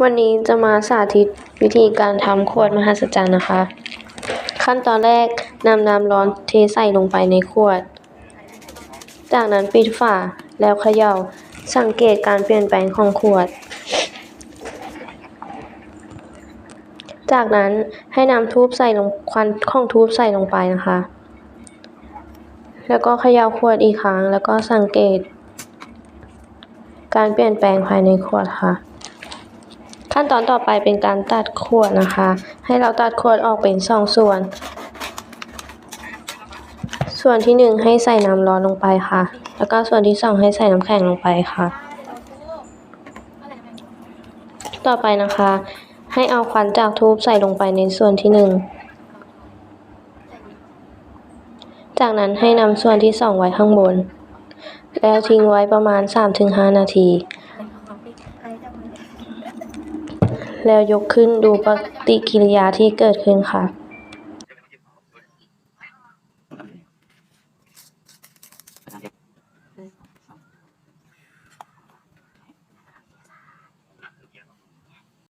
วันนี้จะมาสาธิตวิธีการทำขวดมหัศจรรย์นะคะ ขั้นตอนแรกนำน้ำร้อนเทใส่ลงไปในขวด จากนั้นปิดฝาแล้วเขย่าสังเกตการเปลี่ยนแปลงของขวด จากนั้นให้นำทูบใส่ลงควันของทูบใส่ลงไปนะคะ แล้วก็เขย่าขวดอีกครั้งแล้วก็สังเกต การเปลี่ยนแปลงภายในขวดค่ะ ขั้นตอนต่อไปเป็นการตัดขวดนะคะ ให้เราตัดขวดออกเป็นสองส่วน ส่วนที่หนึ่งให้ใส่น้ำร้อนลงไปค่ะ แล้วก็ส่วนที่สองให้ใส่น้ำแข็งลงไปค่ะ ต่อไปนะคะ ให้เอาควันจากทูบใส่ลงไปในส่วนที่หนึ่งจากนั้นให้นำส่วนที่สองไว้ข้างบน แล้วทิ้งไว้ประมาณ 3-5 นาที แล้วยกขึ้นดูปฏิกิริยาที่เกิดขึ้นค่ะ